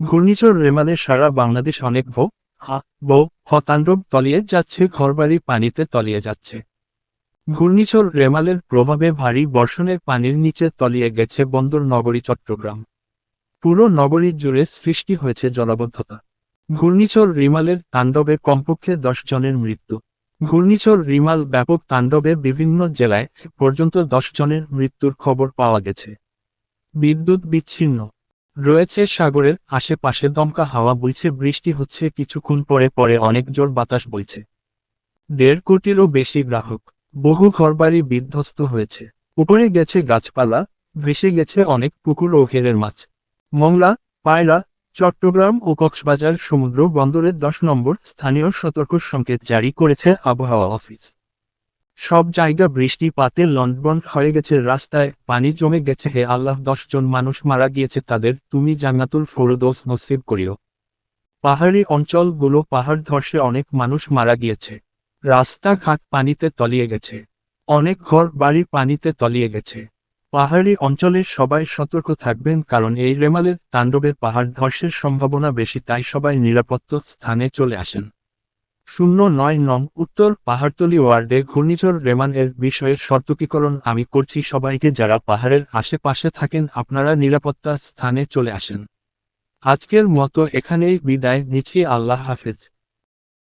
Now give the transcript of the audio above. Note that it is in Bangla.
ঘূর্ণিঝড় রেমালে সারা বাংলাদেশ অনেক ভো হা, বো হতান্ডব তলিয়ে যাচ্ছে, ঘরবাড়ি পানিতে তলিয়ে যাচ্ছে। ঘূর্ণিঝড় রেমালের প্রভাবে ভারী বর্ষণে পানির নিচে তলিয়ে গেছে বন্দর নগরী চট্টগ্রাম। পুরো নগরী জুড়ে সৃষ্টি হয়েছে জলাবদ্ধতা। ঘূর্ণিঝড় রিমালের তাণ্ডবে কমপক্ষে দশ জনের মৃত্যু। ঘূর্ণিঝড় রিমাল ব্যাপক তাণ্ডবে বিভিন্ন জেলায় পর্যন্ত দশ জনের মৃত্যুর খবর পাওয়া গেছে। বিদ্যুৎ বিচ্ছিন্ন। রয়েছে সাগরের আশেপাশে দমকা হাওয়া বইছে, বৃষ্টি হচ্ছে, কিছুক্ষণ পরে পরে অনেক জোর বাতাস বইছে। দেড় কোটিরও বেশি গ্রাহক, বহু ঘরবাড়ি বিধ্বস্ত হয়েছে। উপরে গেছে গাছপালা, ভেসে গেছে অনেক পুকুর ও ঘেরের মাছ। মংলা, পায়রা, চট্টগ্রাম ও কক্সবাজার সমুদ্র বন্দরের দশ নম্বর স্থানীয় সতর্ক সংকেত জারি করেছে আবহাওয়া অফিস। সব জায়গা বৃষ্টিপাতে লন্ডবন্ড হয়ে গেছে, রাস্তায় পানি জমে গেছে। হে আল্লাহ, দশ জন মানুষ মারা গিয়েছে, তাদের তুমি জান্নাতুল ফরদৌস নসিব করিও। পাহাড়ি অঞ্চলগুলো পাহাড় ধসে অনেক মানুষ মারা গিয়েছে। রাস্তাঘাট পানিতে তলিয়ে গেছে। অনেক ঘর বাড়ি পানিতে তলিয়ে গেছে। পাহাড়ি অঞ্চলে সবাই সতর্ক থাকবেন, কারণ এই রেমালের তাণ্ডবের পাহাড় ধসের সম্ভাবনা বেশি, তাই সবাই নিরাপত্ত স্থানে চলে আসেন। শূন্য নয় নং উত্তর পাহাড়তলি ওয়ার্ডে ঘূর্ণিঝড় রেমান এর বিষয়ে সর্তকীকরণ আমি করছি। সবাইকে যারা পাহাড়ের আশেপাশে থাকেন, আপনারা নিরাপত্তা স্থানে চলে আসেন। আজকের মতো এখানেই বিদায় নিচ্ছি। আল্লাহ হাফেজ।